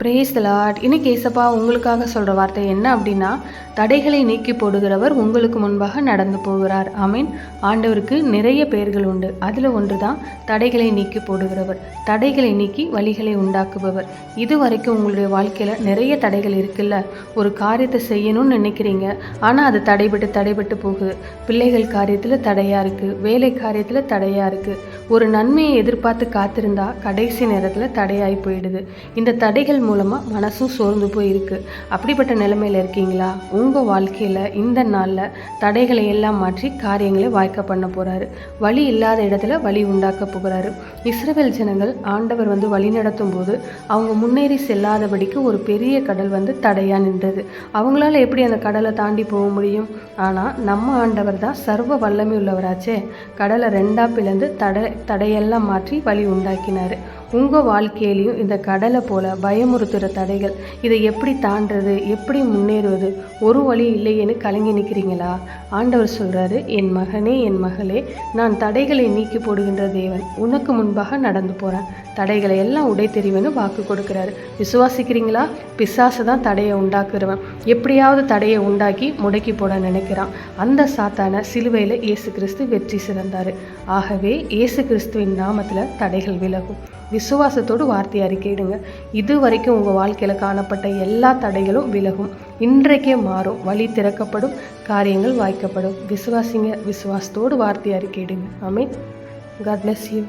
Brace lot இன்னைக்கு ஏசப்பா உங்களுக்காக சொல்கிற வார்த்தை என்ன அப்படின்னா தடைகளை நீக்கி போடுகிறவர் உங்களுக்கு முன்பாக நடந்து போகிறார். ஆமீன் ஆண்டவருக்கு நிறைய பெயர்கள் உண்டு. அதில் ஒன்று தான் தடைகளை நீக்கி போடுகிறவர். தடைகளை நீக்கி வழிகளை உண்டாக்குபவர். இது வரைக்கும் உங்களுடைய வாழ்க்கையில் நிறைய தடைகள் இருக்குல்ல? ஒரு காரியத்தை செய்யணும்னு நினைக்கிறீங்க. ஆனால் அது தடைபட்டு தடைபட்டு போகுது. பிள்ளைகள் காரியத்தில் தடையாக இருக்குது வேலை காரியத்தில் தடையாக இருக்குது ஒரு நன்மையை எதிர்பார்த்து காத்திருந்தா கடைசி நேரத்தில் தடையாகி போயிடுது. இந்த தடைகள் மூலமாக மனசும் சோர்ந்து போயிருக்கு. அப்படிப்பட்ட நிலைமையில் இருக்கீங்களா? உங்கள் வாழ்க்கையில் இந்த நாளில் தடைகளை எல்லாம் மாற்றி காரியங்களை வாய்க்க பண்ண போகிறாரு வழி இல்லாத இடத்துல வழி உண்டாக்க போகிறாரு இஸ்ரவேல் ஜனங்கள் ஆண்டவர் வந்து வழி நடத்தும் போது அவங்க முன்னேறி செல்லாதபடிக்கு ஒரு பெரிய கடல் வந்து தடையாக நின்றது. அவங்களால எப்படி அந்த கடலை தாண்டி போக முடியும்? ஆனால் நம்ம ஆண்டவர் தான் சர்வ வல்லமை உள்ளவராச்சே. கடலை ரெண்டா பிளந்து தடை தடையெல்லாம் மாற்றி வழி உண்டாக்கினார். உங்கள் வாழ்க்கையிலையும் இந்த கடலை போல பயமுறுத்துகிற தடைகள் இதை எப்படி தாண்டுறது எப்படி முன்னேறுவது ஒரு வழி இல்லையேன்னு கலங்கி நிற்கிறீங்களா ஆண்டவர் சொல்கிறாரு என் மகனே என் மகளே நான் தடைகளை நீக்கி போடுகின்ற தேவன். உனக்கு முன்பாக நடந்து போகிறேன் தடைகளை எல்லாம் உடை வாக்கு கொடுக்குறாரு. விசுவாசிக்கிறீங்களா? பிசாசு தான் தடையை உண்டாக்குறவன். எப்படியாவது தடையை உண்டாக்கி முடக்கி போட நினைக்கிறான். அந்த சாத்தான சிலுவையில் இயேசு கிறிஸ்து வெற்றி சிறந்தார். ஆகவே இயேசு கிறிஸ்துவின் நாமத்தில் தடைகள் விலகும். விசுவாசத்தோடு வார்த்தை அறிக்கையிடுங்க இது வரைக்கும் உங்கள் வாழ்க்கையில் காணப்பட்ட எல்லா தடைகளும் விலகும். இன்றைக்கே மாறும். வழி திறக்கப்படும். காரியங்கள் வாய்க்கப்படும். விசுவாசிங்க. விசுவாசத்தோடு வார்த்தை அறிக்கையிடுங்க ஆமீன். God bless you